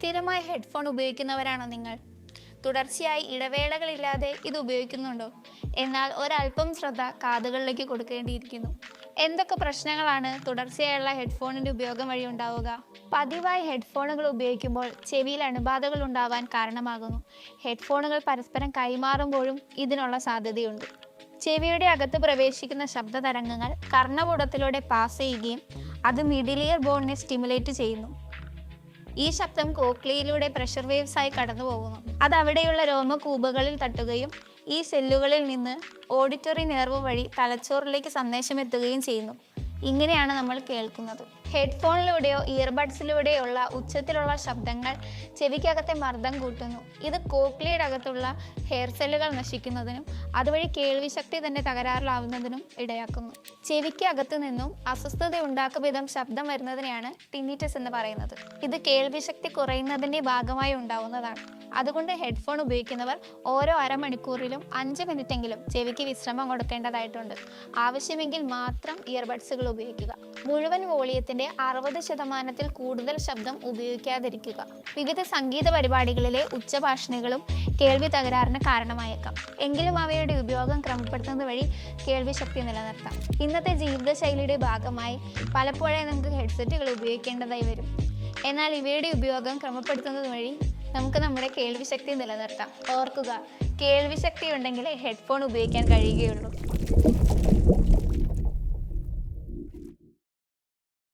സ്ഥിരമായി ഹെഡ്ഫോൺ ഉപയോഗിക്കുന്നവരാണോ നിങ്ങൾ? തുടർച്ചയായി ഇടവേളകളില്ലാതെ ഇത് ഉപയോഗിക്കുന്നുണ്ടോ? എന്നാൽ ഒരല്പം ശ്രദ്ധ കാതുകളിലേക്ക് കൊടുക്കേണ്ടിയിരിക്കുന്നു. എന്തൊക്കെ പ്രശ്നങ്ങളാണ് തുടർച്ചയായുള്ള ഹെഡ്ഫോണിന്റെ ഉപയോഗം വഴി ഉണ്ടാവുക? പതിവായി ഹെഡ്ഫോണുകൾ ഉപയോഗിക്കുമ്പോൾ ചെവിയിൽ അണുബാധകൾ ഉണ്ടാവാൻ കാരണമാകുന്നു. ഹെഡ്ഫോണുകൾ പരസ്പരം കൈമാറുമ്പോഴും ഇതിനുള്ള സാധ്യതയുണ്ട്. ചെവിയുടെ അകത്ത് പ്രവേശിക്കുന്ന ശബ്ദ തരംഗങ്ങൾ കർണപുടത്തിലൂടെ പാസ് ചെയ്യുകയും അത് മിഡിലിയർ ബോണിനെ സ്റ്റിമുലേറ്റ് ചെയ്യുന്നു. ഈ ശബ്ദം കോക്ലിയിലൂടെ പ്രഷർ വേവ്സ് ആയി കടന്നു പോകുന്നു. അത് അവിടെയുള്ള രോമകൂപകളിൽ തട്ടുകയും ഈ സെല്ലുകളിൽ നിന്ന് ഓഡിറ്ററി നെർവ് വഴി തലച്ചോറിലേക്ക് സന്ദേശം എത്തുകയും ചെയ്യുന്നു. ഇങ്ങനെയാണ് നമ്മൾ കേൾക്കുന്നത്. ഹെഡ്ഫോണിലൂടെയോ ഇയർബഡ്സിലൂടെയോ ഉള്ള ഉച്ചത്തിലുള്ള ശബ്ദങ്ങൾ ചെവിക്കകത്തെ മർദ്ദം കൂട്ടുന്നു. ഇത് കോക്ലിയുടെ അകത്തുള്ള ഹെയർ സെല്ലുകൾ നശിക്കുന്നതിനും അതുവഴി കേൾവിശക്തി തന്നെ തകരാറിലാവുന്നതിനും ഇടയാക്കുന്നു. ചെവിക്ക് അകത്തു നിന്നും അസ്വസ്ഥത ഉണ്ടാക്കും വിധം ശബ്ദം വരുന്നതിനെയാണ് ടിന്നിറ്റസ് എന്ന് പറയുന്നത്. ഇത് കേൾവിശക്തി കുറയുന്നതിന്റെ ഭാഗമായി ഉണ്ടാവുന്നതാണ്. അതുകൊണ്ട് ഹെഡ്ഫോൺ ഉപയോഗിക്കുന്നവർ ഓരോ അരമണിക്കൂറിലും അഞ്ച് മിനിറ്റെങ്കിലും ചെവിക്ക് വിശ്രമം കൊടുക്കേണ്ടതായിട്ടുണ്ട്. ആവശ്യമെങ്കിൽ മാത്രം ഇയർബഡ്സുകൾ ഉപയോഗിക്കുക. മുഴുവൻ വോളിയത്തിന്റെ അറുപത് ശതമാനത്തിൽ കൂടുതൽ ശബ്ദം ഉപയോഗിക്കാതിരിക്കുക. വിവിധ സംഗീത പരിപാടികളിലെ ഉച്ചഭാഷണികളും കേൾവി തകരാറിന് കാരണമായേക്കാം. എങ്കിലും അവയുടെ ഉപയോഗം ക്രമപ്പെടുത്തുന്നത് വഴി കേൾവി ശക്തി നിലനിർത്താം. ഇന്നത്തെ ജീവിതശൈലിയുടെ ഭാഗമായി പലപ്പോഴേ നമുക്ക് ഹെഡ്സെറ്റുകൾ ഉപയോഗിക്കേണ്ടതായി വരും. എന്നാൽ ഇവയുടെ ഉപയോഗം ക്രമപ്പെടുത്തുന്നത് വഴി നമുക്ക് നമ്മുടെ കേൾവി ശക്തി നിലനിർത്താം. ഓർക്കുക കേൾവി ശക്തി ഉണ്ടെങ്കിലേ ഹെഡ്ഫോൺ ഉപയോഗിക്കാൻ കഴിയുകയുള്ളൂ.